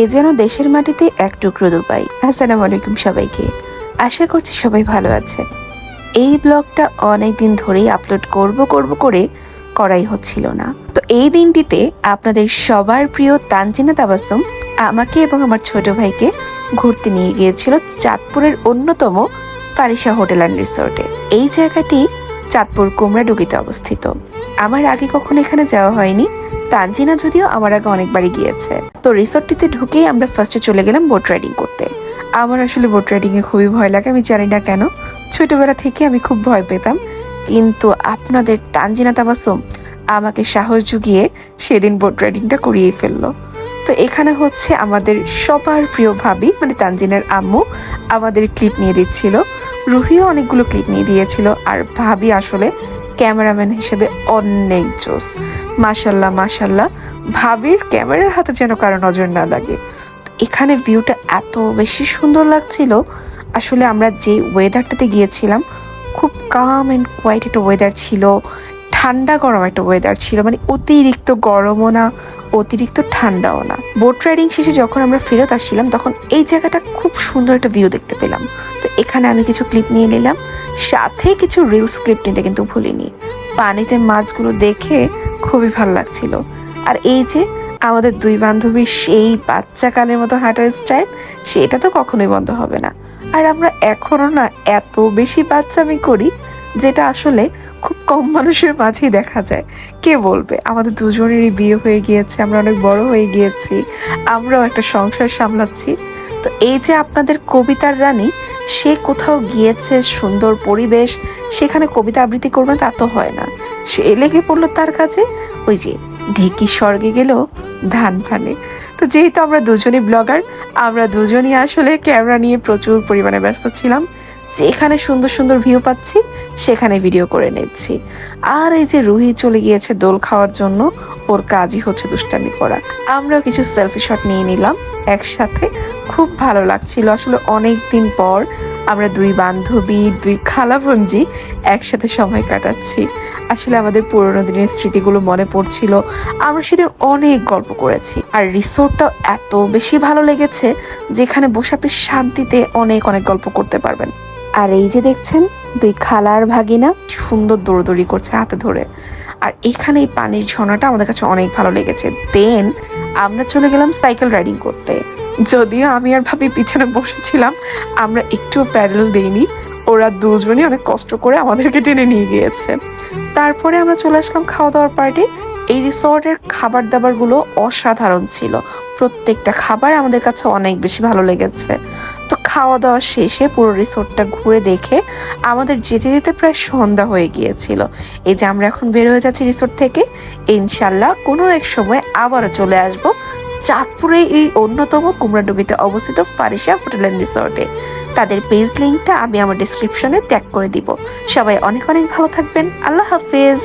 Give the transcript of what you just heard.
এ যেন দেশের মাটিতে এক টুকরো দুবাই। আসসালামু আলাইকুম সবাইকে। আশা করছি সবাই ভালো আছেন। এই ব্লগটা অনেক দিন ধরেই আপলোড করব করব করে করাই হচ্ছিল না। তো এই দিনটিতে আপনাদের সবার প্রিয় তানজিনা তাবাসুম আমাকে এবং আমার ছোট ভাইকে ঘুরতে নিয়ে গিয়েছিল চাঁদপুরের অন্যতম ফারিসা হোটেল অ্যান্ড রিসোর্টে। এই জায়গাটি চাঁদপুর কুমড়াডুগিতে অবস্থিত। আমার আগে কখনো এখানে যাওয়া হয়নি। তানজিনা যদিও আমার আগে অনেকবারই গিয়েছে। তো রিসোর্টটিতে ঢুকেই আমরা ফার্স্টে চলে গেলাম বোট রাইডিং করতে। আমার আসলে বোট রাইডিং এ খুবই ভয় লাগে, আমি জানি না কেন। ছোটবেলা থেকে আমি খুব ভয় পেতাম। কিন্তু আপনাদের তানজিনা তাবাসুম আমাকে সাহস জুগিয়ে সেদিন বোট রাইডিংটা করিয়েই ফেলল। তো এখানে হচ্ছে আমাদের সবার প্রিয় ভাবি মানে তানজিনের আম্মু, আমাদের ক্লিপ নিয়ে দিচ্ছিল। রুহিও অনেকগুলো ক্লিপ নিয়ে দিয়েছিল। আর ভাবি আসলে ক্যামেরাম্যান হিসেবে অন্যেই জোস। মাশাল্লাহ মাশাল্লাহ। ভাবির ক্যামেরার হাতে যেন কারও নজর না লাগে। এখানে ভিউটা এত বেশি সুন্দর লাগছিল। আসলে আমরা যে ওয়েদারটাতে গিয়েছিলাম, খুব কাম অ্যান্ড কোয়াইট একটা ওয়েদার ছিল। ঠান্ডা গরম একটা ওয়েদার ছিল মানে অতিরিক্ত গরমও না, অতিরিক্ত ঠান্ডাও না। বোট রাইডিং শেষে যখন আমরা ফেরত আসছিলাম, তখন এই জায়গাটা খুব সুন্দর একটা ভিউ দেখতে পেলাম। তো এখানে আমি কিছু ক্লিপ নিয়ে নিলাম। সাথে কিছু রিলস ক্লিপ নিতে কিন্তু ভুলিনি। পানিতে মাছগুলো দেখে খুবই ভালো লাগছিল। আর এই যে আমাদের দুই বান্ধবীর সেই বাচ্চা কালের মতো হাঁটার স্টাইল সেটা তো কখনোই বন্ধ হবে না। আর আমরা এখনও না এত বেশি বাচ্চামি করি যেটা আসলে খুব কম মানুষের মাঝেই দেখা যায়। কে বলবে? আমাদের দুজনেরই বিয়ে হয়ে গিয়েছে, আমরা অনেক বড় হয়ে গিয়েছি, আমরাও একটা সংসার সামলাচ্ছি। তো এই যে আপনাদের কবিতার রানী, সে কোথাও গিয়েছে, সুন্দর পরিবেশ, সেখানে কবিতা আবৃত্তি করবে, তা তো হয় না। সে লেগে পড়ল তার কাছে, ওই যে ঢেকি স্বর্গে গেলেও ধান ফানে। তো যেহেতু আমরা দুজনই ব্লগার আমরা দুজনই আসলে ক্যামেরা নিয়ে প্রচুর পরিমাণে ব্যস্ত ছিলাম যেখানে সুন্দর সুন্দর ভিউ পাচ্ছি, সেখানে ভিডিও করে নিচ্ছি। আর এই যে রুহি চলে গিয়েছে দোল খাওয়ার জন্য, ওর কাজই হচ্ছে দুষ্টামি করা। আমরাও কিছু সেলফি শট নিয়ে নিলাম একসাথে। খুব ভালো লাগছিল। আসলে অনেক দিন পর আমরা দুই বান্ধবী, দুই খালাবঞ্জি একসাথে সময় কাটাচ্ছি। আসলে আমাদের পুরোনো দিনের স্মৃতিগুলো মনে পড়ছিল। আমরা সেদিন অনেক গল্প করেছি। আর রিসোর্টটাও এত বেশি ভালো লেগেছে, যেখানে বসে আপনি শান্তিতে অনেক অনেক গল্প করতে পারবেন। আর এই যে দেখছেন, দুই খালার ভাগিনা সুন্দর দৌড়দৌড়ি করছে হাতে ধরে। আর এখানে এই পানির ঝর্ণাটা আমাদের কাছে অনেক ভালো লেগেছে। দেন আমরা চলে গেলাম সাইকেল রাইডিং করতে। যদিও আমি আর ভাবি পিছনে বসেছিলাম, আমরা একটুও প্যারেল দেইনি। ওরা দুজনই অনেক কষ্ট করে আমাদেরকে টেনে নিয়ে গিয়েছে। তারপরে আমরা চলে আসলাম খাওয়া দাওয়ার পার্টি। এই রিসর্টের খাবার দাবারগুলো অসাধারণ ছিল। প্রত্যেকটা খাবার আমাদের কাছে অনেক বেশি ভালো লেগেছে। খাওয়া দাওয়া শেষে পুরো রিসোর্টটা ঘুরে দেখে আমাদের যেতে যেতে প্রায় সন্ধ্যা হয়ে গিয়েছিল। এই যে আমরা এখন বের হয়ে যাচ্ছি রিসোর্ট থেকে ইনশাল্লাহ কোনো এক সময় আবারও চলে আসব চাঁদপুরে এই অন্যতম কুমড়াডুগিতে অবস্থিত ফারিসা হোটেল অ্যান্ড রিসোর্টে। তাদের পেজ লিঙ্কটা আমি আমার ডিসক্রিপশনে ট্যাগ করে দিব। সবাই অনেক অনেক ভালো থাকবেন। আল্লাহ হাফেজ।